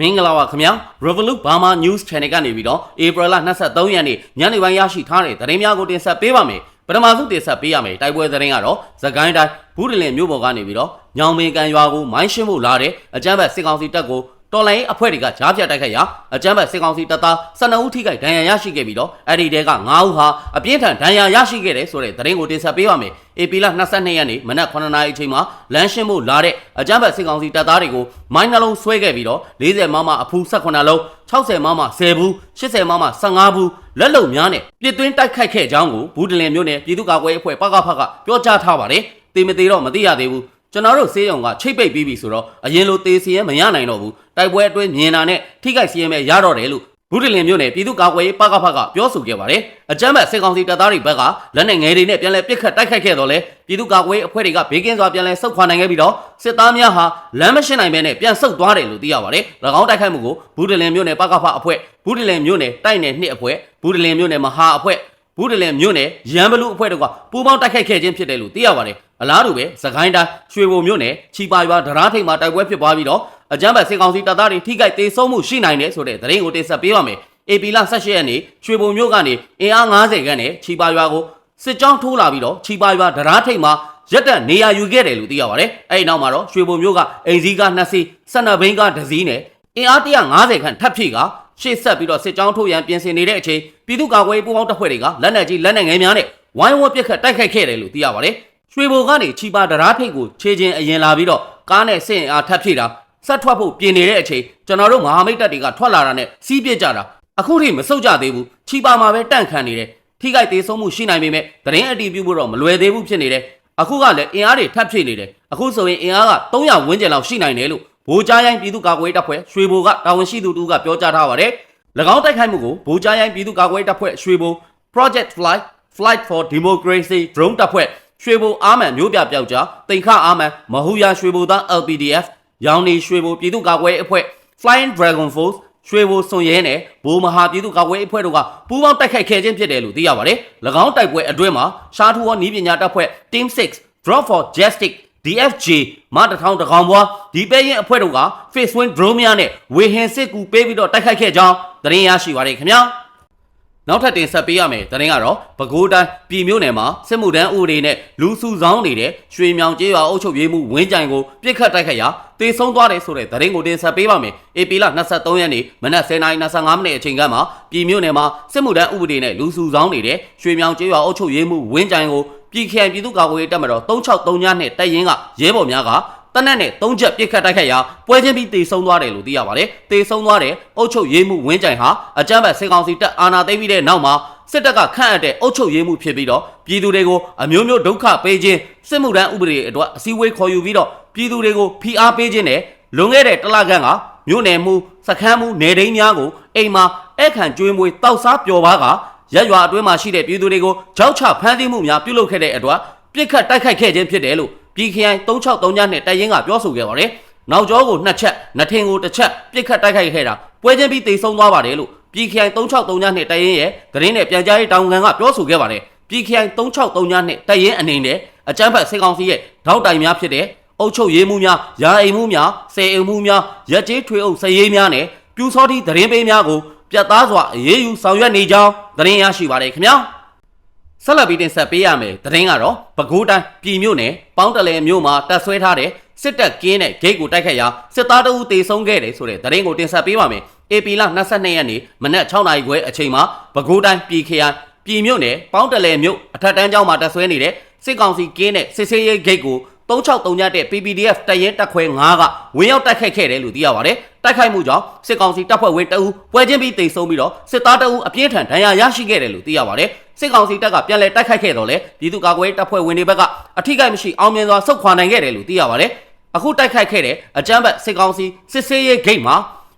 မင်္ဂလာပါခင်ဗျာ Revolut Burma News Channel ကနေပြီးတော့ April 23ရက်နေ့ညနေပိုင်းရရှိထားတဲ့သတင်းများကိုတင်ဆက်ပေးပါမယ်ပထမဆုံးတင်ဆက်ပေးရမယ်တိုက်ပွဲသတင်းကတော့သကိုင်းတိုင်းဘူးတလင်မြို့ပေါ်ကနေပြီးတော့ညောင်ပင်ကန်ရွာကိုမိုင်းရှင်းဖို့လာတဲ့အကြမ်းဖက်စစ်ကောင်စီတပ်ကို တော်လိုင်းအဖွဲ့တွေကကြားဖြတ်တိုက်ခိုက်ရာအကြမ်းဖက်စစ်ကောင်စီတပ်သား12ဦးထိခိုက်ဒဏ်ရာရရှိခဲ့ပြီးတော့အဲ့ဒီတဲက9ဦးဟာအပြင်းထန်ဒဏ်ရာရရှိခဲ့တယ်ဆိုတဲ့သတင်းကိုတင်ဆက်ပေးပါမယ်။ AP လ22ရက်နေ့မနက်9:00နာရီအချိန်မှာလမ်းရှင်းဖို့လာတဲ့အကြမ်းဖက်စစ်ကောင်စီတပ်သားတွေကိုမိုင်းနှလုံးဆွဲခဲ့ပြီးတော့40မမအဖူး18လုံး60မမ10ဘူး80မမ15ဘူးလက်လုံများနဲ့ပြစ်သွင်းတိုက်ခိုက်ခဲ့ကြောင်းကိုဘူးတလင်မြို့နယ်ပြည်သူ့ကာကွယ်ရေးအဖွဲ့ပကဖကပြောကြားထားပါတယ်။တေမသေးတော့မသိရသေးဘူး။ ကျွန်တော်တို့စေးရုံကချိတ်ပိတ်ပြီးပြီဆိုတော့အရင်လိုတေးစီရင်မရနိုင်တော့ဘူးတိုက်ပွဲအတွင်းမြင်တာနဲ့ထိခိုက်စီရင်မဲ့ရတော့တယ်လို့ဘူးတလင်မြို့နယ်ပြည်သူ့ကာကွယ်ရေးပကဖကပြောဆိုခဲ့ပါတယ်အကြမ်းဖက်စစ်ကောင်စီတပ်သားတွေဘက်ကလက်နက်ငယ်တွေနဲ့ပြန်လည်ပစ်ခတ်တိုက်ခိုက်ခဲ့တော့လဲပြည်သူ့ကာကွယ်ရေးအဖွဲ့တွေကဘေးကင်းစွာပြန်လည်ဆုတ်ခွာနိုင်ခဲ့ပြီးတော့စစ်သားများဟာလမ်းမရှင်းနိုင်ဘဲနဲ့ပြန်ဆုတ်သွားတယ်လို့သိရပါတယ်၎င်းတိုက်ခိုက်မှုကိုဘူးတလင်မြို့နယ်ပကဖအဖွဲ့ဘူးတလင်မြို့နယ်တိုက်နယ်နှစ်အဖွဲ့ဘူးတလင်မြို့နယ်မဟာအဖွဲ့ ဘူးတလင်မြို့နယ်ရန်ဘလူအဖွဲ့တို့ကပူးပေါင်းတိုက်ခိုက်ခဲ့ခြင်းဖြစ်တယ်လို့သိရပါတယ်အလားတူပဲစကိုင်းတိုင်းရွှေဘုံမြို့နယ်ချီပါရွာဒရာထိပ်မှာတိုက်ပွဲဖြစ်ပွားပြီးတော့အကြမ်းဖက်စစ်ကောင်စီတပ်သားတွေထိခိုက်ဒေဆုံးမှုရှိနိုင်တယ်ဆိုတဲ့သတင်းကိုတင်ဆက်ပေးပါမယ်။ AP လ18ရက်နေ့ရွှေဘုံမြို့ကနေအင်အား90ခန့်နဲ့ချီပါရွာကိုစစ်ကြောင်းထိုးလာပြီးတော့ချီပါရွာဒရာထိပ်မှာရက်တက်နေရာယူခဲ့တယ်လို့သိရပါတယ်။အဲဒီနောက်မှာတော့ရွှေဘုံမြို့ကအိမ်စည်းက2စီးစနဘိန်းက2စီးနဲ့အင်အား150ခန့်ထပ်ဖြည့်က ရှေ့ဆက်ပြီးတော့စစ်ကြောင်းထိုးရန်ပြင်ဆင်နေတဲ့အချိန်ပြည်သူ့ကာကွယ်ရေးပူးပေါင်းတပ်ဖွဲ့တွေကလက်နက်ကြီးလက်နက်ငယ်များနဲ့ဝိုင်းဝန်းပစ်ခတ်တိုက်ခိုက်ခဲ့တယ်လို့သိရပါတယ်။ရွှေဘုံကနေချီပါဒရာထိပ်ကိုခြေချင်းအရင်လာပြီးတော့ကားနဲ့ဆင့်အားထပ်ဖြည့်တာဆက်ထွက်ဖို့ပြင်နေတဲ့အချိန်ကျွန်တော်တို့မဟာမိတ်တပ်တွေကထွက်လာတာနဲ့စီးပစ်ကြတာအခုထိမဆုတ်ကြသေးဘူးချီပါမှာပဲတန့်ခံနေတယ်ထိခိုက်သေးဆုံးမှုရှိနိုင်ပေမဲ့သတင်းအတည်ပြုဖို့တော့မလွယ်သေးဘူးဖြစ်နေတယ်အခုကလည်းအင်အားတွေထပ်ဖြည့်နေတယ်အခုဆိုရင်အင်အားက300ဝန်းကျင်လောက်ရှိနိုင်တယ်လို့ ဗိုလ်ကြားရိုင်းပြည်သူ့ကာကွယ်ရေးတပ်ဖွဲ့ရွှေဘိုကတာဝန်ရှိသူတူကပြောကြားထားပါတယ်၎င်းတိုက်ခိုက်မှုကိုဗိုလ်ကြားရိုင်းပြည်သူ့ကာကွယ်ရေးတပ်ဖွဲ့ရွှေဘို Project Flight Flight for Democracy Drone တပ်ဖွဲ့ရွှေဘိုအာမန်မျိုးပြပျောက်ကြားတင်ခအာမန်မဟူယာရွှေဘိုသား LPDF ရောင်နေရွှေဘိုပြည်သူ့ကာကွယ်ရေးအဖွဲ့ Flying Dragon Force ရွှေဘိုစွန်ရဲနဲ့ဘိုးမဟာပြည်သူ့ကာကွယ်ရေးအဖွဲ့တို့ကပူးပေါင်းတိုက်ခိုက်ခဲ့ခြင်းဖြစ်တယ်လို့သိရပါတယ်။၎င်းတိုက်ပွဲအတွင်းမှာရှားထူဝနီးပညာတပ်ဖွဲ့ Team 6 Drop for Justice DFJ မတထောင်တကောင်ပွားဒီပဲရင်အဖွဲ့တို့က Face Win Drone များနဲ့ဝေဟင်စစ်ကူပေးပြီးတော့တိုက်ခိုက်ခဲ့ကြောင်းသတင်းရရှိပါတယ်ခင်ဗျာ။နောက်ထပ်တင်ဆက်ပေးရမယ်တရင်ကတော့ပဲခူးတိုင်းပြည်မြို့နယ်မှာစစ်မှုထမ်းဥပဒေနဲ့လူစုဆောင်းနေတဲ့ရွှေမြောင်ကျေးရွာအုပ်ချုပ်ရေးမှူးဝင်းကြိုင်ကိုပြစ်ခတ်တိုက်ခတ်ရာတေဆုံးသွားတယ်ဆိုတဲ့တရင်ကိုတင်ဆက်ပေးပါမယ်။ AP လ23ရက်နေ့မနက်10:25မိနစ်အချိန်ကမှပြည်မြို့နယ်မှာစစ်မှုထမ်းဥပဒေနဲ့လူစုဆောင်းနေတဲ့ရွှေမြောင်ကျေးရွာအုပ်ချုပ်ရေးမှူးဝင်းကြိုင်ကို ပြည်ခိုင်ပြည်သူ့ကာကွယ်ရေးတပ်မတော်363ညနဲ့တပ်ရင်းကရဲဘော်များကတနက်နဲ့၃ချက်ပြစ်ခတ်တိုက်ခိုက်ရာပွဲချင်းပြီးတေဆုံးသွားတယ်လို့သိရပါတယ်။တေဆုံးသွားတဲ့အုတ်ချုပ်ရေးမှုဝင်းကြိုင်ဟာအကြမ်းဖက်စစ်ကောင်စီတပ်အာဏာသိမ်းပြီးတဲ့နောက်မှာစစ်တပ်ကခန့်အပ်တဲ့အုတ်ချုပ်ရေးမှုဖြစ်ပြီးတော့ပြည်သူတွေကိုအမျိုးမျိုးဒုက္ခပေးခြင်းစစ်မှုထမ်းဥပဒေအတွက်အစည်းအဝေးခေါ်ယူပြီးတော့ပြည်သူတွေကိုဖိအားပေးခြင်းနဲ့လွန်ခဲ့တဲ့တလခန့်ကမြို့နယ်မှုစခန်းမှုနေဒိန်းများကိုအိမ်မှာအဲ့ခံကျွေးမွေးတောက်စားပျော်ပါက ရက်ရွာအတွင်းမှာရှိတဲ့ပြည်သူတွေကိုကြောက်ချဖမ်းဆီးမှုများပြုလုပ်ခဲ့တဲ့အတွက်ပြစ်ခတ်တိုက်ခိုက်ခဲ့ခြင်းဖြစ်တယ်လို့ပြည်ခိုင်363ညနဲ့တိုက်ရင်ကပြောဆိုခဲ့ပါတယ်။နောက်ကျောကိုနှစ်ချက်နှစ်ထင်ကိုတစ်ချက်ပြစ်ခတ်တိုက်ခိုက်ခဲ့တာပွဲချင်းပြီးတိတ်ဆုံးသွားပါတယ်လို့ပြည်ခိုင်363ညနဲ့တိုက်ရင်ရဲ့သတင်းနဲ့ပြန်ကြားရေးတောင်ခံကပြောဆိုခဲ့ပါတယ်။ပြည်ခိုင်363ညနဲ့တိုက်ရင်အနေနဲ့အကြမ်းဖက်စစ်ကောင်စီရဲ့ထောက်တိုင်များဖြစ်တဲ့အုပ်ချုပ်ရေးမှုများယာအိမ်မှုများစေအိမ်မှုများရက်ကျေးထွေအုပ်စရေးများနဲ့ပြူစောတိသတင်းပေးများကို ပြတ်သားစွာအေးအေးယူဆောင်ရွက်နေကြောင်းသတင်းရရှိပါတယ်ခင်ဗျာ။ဆက်လက်ပြီးတင်ဆက်ပေးရမယ်။သတင်းကတော့ပဲခူးတိုင်းပြည်မြို့နယ်ပေါင်းတလဲမြို့မှာတပ်ဆွဲထားတဲ့စစ်တပ်ကင်းတဲ့ဂိတ်ကိုတိုက်ခတ်ရာစစ်သားတအုပ်တေဆုံးခဲ့တယ်ဆိုတဲ့သတင်းကိုတင်ဆက်ပေးပါမယ်။ AP လ22ရက်နေ့မနက်6နာရီခွဲအချိန်မှာပဲခူးတိုင်းပြည်ခရိုင်ပြည်မြို့နယ်ပေါင်းတလဲမြို့အထက်တန်းကျောင်းမှာတပ်ဆွဲနေတဲ့စစ်ကောင်စီကင်းတဲ့စစ်ဆေးရေးဂိတ်ကို 363ညတဲ့ PPDF တရင်တက်ခွဲ9ကဝင်ရောက်တိုက်ခိုက်ခဲ့တယ်လို့သိရပါတယ်။တိုက်ခိုက်မှုကြောင့်စစ်ကောင်စီတပ်ဖွဲ့ဝင်တအုပ်ပွဲချင်းပြီးတိတ်ဆုံးပြီးတော့စစ်သားတအုပ်အပြင်းထန်ဒဏ်ရာရရှိခဲ့တယ်လို့သိရပါတယ်။စစ်ကောင်စီတပ်ကပြန်လည်တိုက်ခိုက်ခဲ့တော့လေပြည်သူ့ကာကွယ်တပ်ဖွဲ့ဝင်တွေဘက်ကအထိကိမရှိအောင်မြင်စွာဆုတ်ခွာနိုင်ခဲ့တယ်လို့သိရပါတယ်။အခုတိုက်ခိုက်ခဲ့တဲ့အကြမ်းဖက်စစ်ကောင်စီစစ်ဆေးရေးဂိတ်မှာ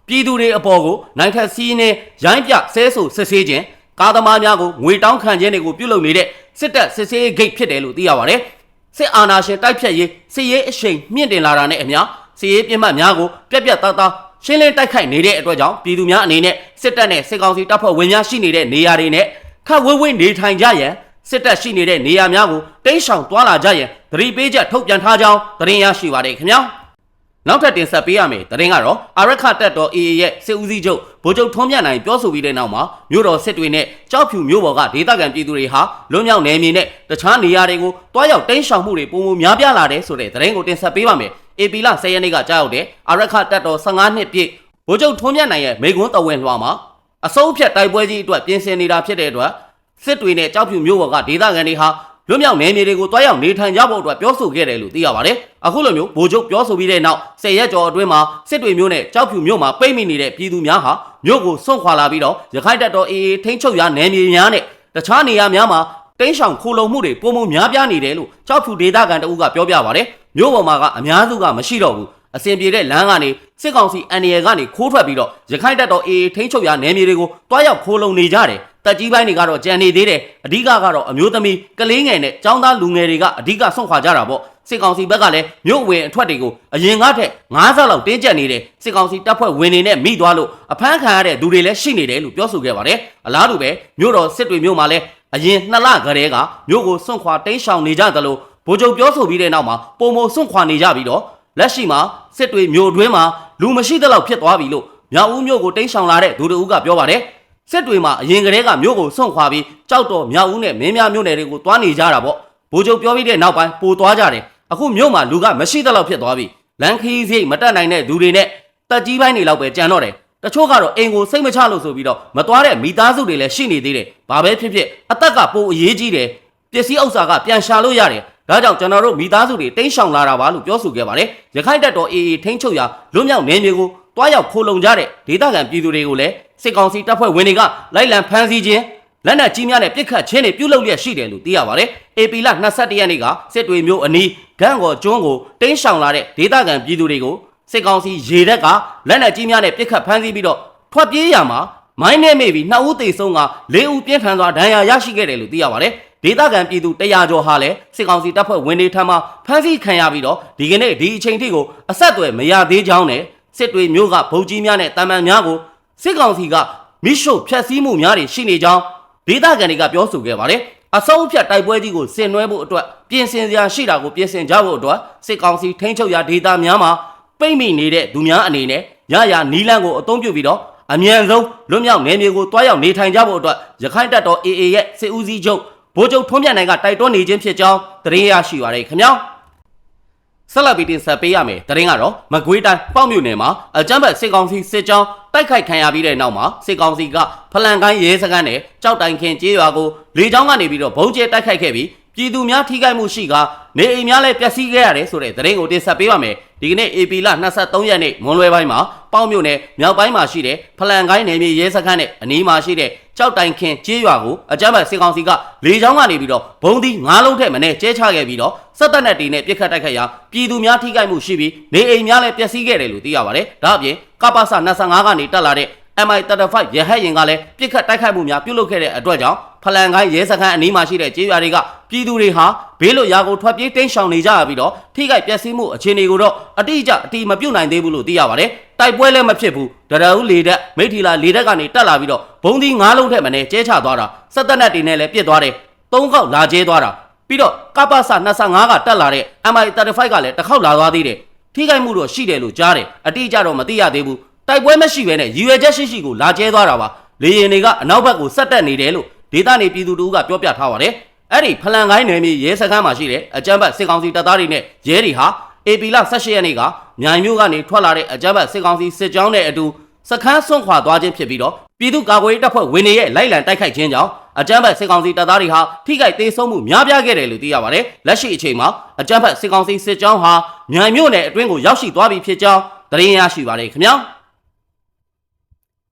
ပြည်သူတွေအပေါ်ကိုနိုင်ထက်စီးနဲ့ရိုင်းပြဆဲဆူစစ်ဆေးခြင်းကားသမားများကိုငွေတောင်းခံခြင်းတွေကိုပြုလုပ်နေတဲ့စစ်တပ်စစ်ဆေးရေးဂိတ်ဖြစ်တယ်လို့သိရပါတယ်။ စစ်အာဏာရှင်တိုက်ဖြတ်ရေးစစ်ရေးအရှိန်မြင့်တင်လာတာနဲ့အမျှစစ်ရေးပြင်းမှတ်များကိုပြက်ပြက်သားသားရှင်းလင်းတိုက်ခိုက်နေတဲ့အတွက်ကြောင့်ပြည်သူများအနေနဲ့စစ်တပ်နဲ့စစ်ကောင်စီတပ်ဖွဲ့ဝင်များရှိနေတဲ့နေရာတွေနဲ့ခတ်ဝဲဝဲနေထိုင်ကြရန်စစ်တပ်ရှိနေတဲ့နေရာများကိုတိမ်းရှောင်သွားလာကြရန်သတိပေးချက်ထုတ်ပြန်ထားကြောင်းသတင်းရရှိပါတယ်ခင်ဗျာ နောက်ထပ်တင်ဆက်ပေးရမယ်တရင်ကတော့အာရခတက်တော် AA ရဲ့စစ်ဦးစီးချုပ်ဗိုလ်ချုပ်ထွန်းမြတ်နိုင်ပြောဆိုပြီးတဲ့နောက်မှာမြို့တော်စစ်တွေနဲ့ကြောက်ဖြူမြို့ပေါ်ကဒေသခံပြည်သူတွေဟာလွတ်မြောက်နယ်မြေနဲ့တခြားနေရာတွေကိုတွားရောက်တိမ်းရှောင်မှုတွေပုံမှန်များပြားလာတယ်ဆိုတဲ့တရင်ကိုတင်ဆက်ပေးပါမယ်။ AP လ10ရက်နေ့ကကြားရောက်တဲ့အာရခတက်တော်15နှစ်ပြည့်ဗိုလ်ချုပ်ထွန်းမြတ်နိုင်ရဲ့မိကွန်းတော်ဝင်လွှာမှာအစိုးဖြတ်တိုက်ပွဲကြီးအတွက်ပြင်ဆင်နေတာဖြစ်တဲ့အတွက်စစ်တွေနဲ့ကြောက်ဖြူမြို့ပေါ်ကဒေသခံတွေဟာ လွတ်မြောက်နယ်မြေတွေကိုတွားရောက်နေထိုင်ကြဖို့အတွက်ပြောဆိုခဲ့တယ်လို့သိရပါတယ်။အခုလိုမျိုးဗိုလ်ချုပ်ပြောဆိုပြီးတဲ့နောက်၁၀ရက်ကျော်အတွင်းမှာစစ်တွေမျိုးနဲ့ကြောက်ဖြူမျိုးမှာပိတ်မိနေတဲ့ပြည်သူများဟာမြို့ကိုစွန့်ခွာလာပြီးတော့ရခိုင်တပ်တော် AA ထိန်းချုပ်ရာနယ်မြေများနဲ့တခြားနေရာများမှာတိန့်ဆောင်ခိုလုံမှုတွေပုံမှုများပြားနေတယ်လို့ကြောက်ဖြူဒေသခံတအုပ်ကပြောပြပါတယ်။မြို့ပေါ်မှာကအများစုကမရှိတော့ဘူး။ အစဉ်ပြေတဲ့လမ်းကနေစစ်ကောင်စီအန်ရယ်ကနေခိုးထွက်ပြီးတော့ရခိုင်တပ်တော် AA ထိန်းချုပ်ရာနယ်မြေတွေကိုတွားရောက်ခိုးလုံနေကြတယ်။တက်ကြီးပိုင်းတွေကတော့ကြံနေသေးတယ်။အဓိကကတော့အမျိုးသမီးကလေးငယ်နဲ့ចောင်းသားလူငယ်တွေကအဓိကဆုံးခွာကြတာပေါ့။စစ်ကောင်စီဘက်ကလည်းမြို့ဝင်အထွက်တွေကိုအရင်ကထက်9ဆလောက်တင်းကျပ်နေတယ်။စစ်ကောင်စီတပ်ဖွဲ့ဝင်တွေနဲ့မိသွားလို့အဖမ်းခံရတဲ့သူတွေလည်းရှိနေတယ်လို့ပြောဆိုခဲ့ပါတယ်။အလားတူပဲမြို့တော်စစ်တွေမြို့မှာလည်းအရင်နှစ်လကတည်းကမြို့ကိုစွန့်ခွာတိမ်းရှောင်နေကြသလိုဗိုလ်ချုပ်ပြောဆိုပြီးတဲ့နောက်မှာပုံမစွန့်ခွာနေကြပြီးတော့ လက်ရှိမှာစစ်တွေမြို့တွင်းမှာလူမရှိသလောက်ဖြစ်သွားပြီလို့မြောက်ဦးမြို့ကိုတိမ်းရှောင်လာတဲ့ဒူတူကပြောပါတယ်စစ်တွေမှာအရင်ကတည်းကမြို့ကိုစွန့်ခွာပြီးကြောက်တော်မြောက်ဦးနဲ့မင်းများမြို့နယ်တွေကိုတွားနေကြတာပေါ့ဗိုလ်ချုပ်ပြောပြီးတဲ့နောက်ပိုင်းပိုသွားကြတယ်အခုမြို့မှာလူကမရှိသလောက်ဖြစ်သွားပြီလန်ခီးစိတ်မတက်နိုင်တဲ့လူတွေနဲ့တက်ကြီးပိုင်းတွေလောက်ပဲကြံတော့တယ်တချို့ကတော့အိမ်ကိုစိတ်မချလို့ဆိုပြီးတော့မသွားတဲ့မိသားစုတွေလည်းရှိနေသေးတယ်။ဘာပဲဖြစ်ဖြစ်အသက်ကပိုအရေးကြီးတယ်။ပစ္စည်းဥစ္စာကပြန်ရှာလို့ရတယ်။ ဒါကြောင့်ကျွန်တော်တို့မိသားစုတွေတိမ်းရှောင်လာတာပါလို့ပြောဆိုခဲ့ပါတယ်။ရခိုင်တပ်တော် AA ထိန်းချုပ်ရာလွတ်မြောက်နယ်မြေကိုတွားရောက်ခိုးလုံကြတဲ့ဒေသခံပြည်သူတွေကိုလည်းစစ်ကောင်စီတပ်ဖွဲ့ဝင်တွေကလိုက်လံဖမ်းဆီးခြင်းလက်နက်ကြီးများနဲ့ပြစ်ခတ်ခြင်းတွေပြုလုပ်လျက်ရှိတယ်လို့သိရပါတယ်။ AP လ22ရက်နေ့ကစစ်တွေမျိုးအနီးဂန့်ကော်ကျွန်းကိုတင်းရှောင်လာတဲ့ဒေသခံပြည်သူတွေကိုစစ်ကောင်စီရေတပ်ကလက်နက်ကြီးများနဲ့ပြစ်ခတ်ဖမ်းဆီးပြီးတော့ထွက်ပြေးရမှာမိုင်းနဲ့မိပြီးနှစ်ဦးသေဆုံးက၄ဦးပြင်းထန်စွာဒဏ်ရာရရှိခဲ့တယ်လို့သိရပါတယ်။ ဒေသခံပြည်သူ100ကျော်ဟာလည်းစစ်ကောင်စီတပ်ဖွဲ့ဝင်တွေထံမှဖမ်းဆီးခံရပြီးတော့ဒီကနေ့ဒီအချိန်ထိကိုအဆက်အသွယ်မရသေးကြောင်းနဲ့စစ်တွေမျိုးကဗုံကြီးများနဲ့တမန်များကိုစစ်ကောင်စီကမိရှုဖျက်ဆီးမှုများတွေရှိနေကြောင်းဒေသခံတွေကပြောဆိုခဲ့ပါတယ်။အဆုံးဖြတ်တိုက်ပွဲကြီးကိုဆင်နွှဲဖို့အတွက်ပြင်ဆင်စရာရှိတာကိုပြင်ဆင်ကြဖို့အတွက်စစ်ကောင်စီထိန်းချုပ်ရာဒေသများမှာပိတ်မိနေတဲ့သူများအနေနဲ့ရရနီလန်းကိုအသုံးပြုပြီးတော့အမြန်ဆုံးလွတ်မြောက်နယ်မြေကိုတွားရောက်နေထိုင်ကြဖို့အတွက်ရခိုင်တပ်တော် AA ရဲ့စစ်ဦးစီးချုပ် ဗိုလ်ချုပ်ထွန်းမြတ်နိုင်ကတိုက်တွန်းနေခြင်းဖြစ်ကြောင်းသတင်းရရှိပါရခင်ဗျာဆက်လက်ပြီးတင်ဆက်ပေးရမယ်သတင်းကတော့မကွေးတိုင်းပေါ့မြို့နယ်မှာအကြမ်းဖက်စစ်ကောင်စီစစ်ကြောင်းတိုက်ခိုက်ခံရပြီးတဲ့နောက်မှာစစ်ကောင်စီကဖလန်ကိုင်းရဲစခန်းနဲ့ကြောက်တိုင်ခင်ကျေးရွာကိုလေကြောင်းကနေပြီးတော့ဘုံကျဲတိုက်ခိုက်ခဲ့ပြီးပြည်သူများထိခိုက်မှုရှိကနေအိမ်များလည်းပျက်စီးခဲ့ရတယ်ဆိုတဲ့သတင်းကိုတင်ဆက်ပေးပါမယ်ဒီကနေ့ AP လ23ရက်နေ့မွန်လွယ်ပိုင်းမှာ ပေါ့မြို့နယ်မြောက်ပိုင်းမှာရှိတဲ့ဖလန်ကိုင်းနယ်မြေရဲစခန်းနဲ့အနီးမှာရှိတဲ့ကြောက်တိုင်ခင်ကျေးရွာကိုအကြမ်းဖက်စစ်ကောင်စီကလေကြောင်းကနေပြီးတော့ဘုံသီး၅လုံးထက်မနည်းကျဲချခဲ့ပြီးတော့စက်တပ်နဲ့တီနဲ့ပြစ်ခတ်တိုက်ခိုက်ရာပြည်သူများထိခိုက်မှုရှိပြီးနေအိမ်များလည်းပျက်စီးခဲ့တယ်လို့သိရပါတယ်ဒါအပြင်ကပ္ပစ25ကနေတက်လာတဲ့ MI35 ရဟတ်ရင်ကလည်းပြစ်ခတ်တိုက်ခိုက်မှုများပြုလုပ်ခဲ့တဲ့အတွက်ကြောင့် ဖလန်ကိုင်းရဲစခန်းအနီးမှာရှိတဲ့ကျေးရွာတွေကပြည်သူတွေဟာဘေးလွတ်ရာကိုထွက်ပြေးတိမ်းရှောင်နေကြရပြီးတော့ထိခိုက်ပျက်စီးမှုအခြေအနေကိုတော့အတိအကျအတိမပြုတ်နိုင်သေးဘူးလို့သိရပါတယ်။တိုက်ပွဲလည်းမဖြစ်ဘူး။ဒရဦးလေတက်မိထီလာလေတက်ကနေတက်လာပြီးတော့ဘုံသီး၅လုံးထက်မနေကျဲချသွားတာစက်တက်နက်တွေနဲ့လည်းပြစ်သွားတယ်။သုံးခေါက်လာကျဲသွားတာပြီးတော့ကပ္ပစ25ကတက်လာတဲ့ MI35 ကလည်းတစ်ခေါက်လာသွားသေးတယ်။ထိခိုက်မှုတော့ရှိတယ်လို့ကြားတယ်။အတိအကျတော့မသိရသေးဘူး။တိုက်ပွဲမရှိဘဲနဲ့ရည်ရွယ်ချက်ရှိရှိကိုလာကျဲသွားတာပါလေရင်တွေကအနောက်ဘက်ကိုဆက်တက်နေတယ်လို့ ဒေသနေပြည်သူတို့ကပြောပြထားပါတယ်အဲ့ဒီဖလန်ကိုင်းနယ်မြေရဲစခန်းမှာရှိတဲ့အကြမ်းဖက်စစ်ကောင်စီတပ်သားတွေနဲ့ရဲတွေဟာ AP လ18ရက်နေ့ကမြိုင်မြို့ကနေထွက်လာတဲ့အကြမ်းဖက်စစ်ကောင်စီစစ်ကြောင်းနဲ့အတူစခန်းဆွန့်ခွာသွားခြင်းဖြစ်ပြီးတော့ပြည်သူ့ကာကွယ်ရေးတပ်ဖွဲ့ဝင်တွေရဲ့လိုက်လံတိုက်ခိုက်ခြင်းကြောင့်အကြမ်းဖက်စစ်ကောင်စီတပ်သားတွေဟာထိခိုက်သေးဆုံးမှုများပြားခဲ့တယ်လို့သိရပါတယ်လက်ရှိအချိန်မှာအကြမ်းဖက်စစ်ကောင်စီစစ်ကြောင်းဟာမြိုင်မြို့နယ်အတွင်းကိုရောက်ရှိသွားပြီဖြစ်ကြောင်းသတင်းရရှိပါတယ်ခင်ဗျာ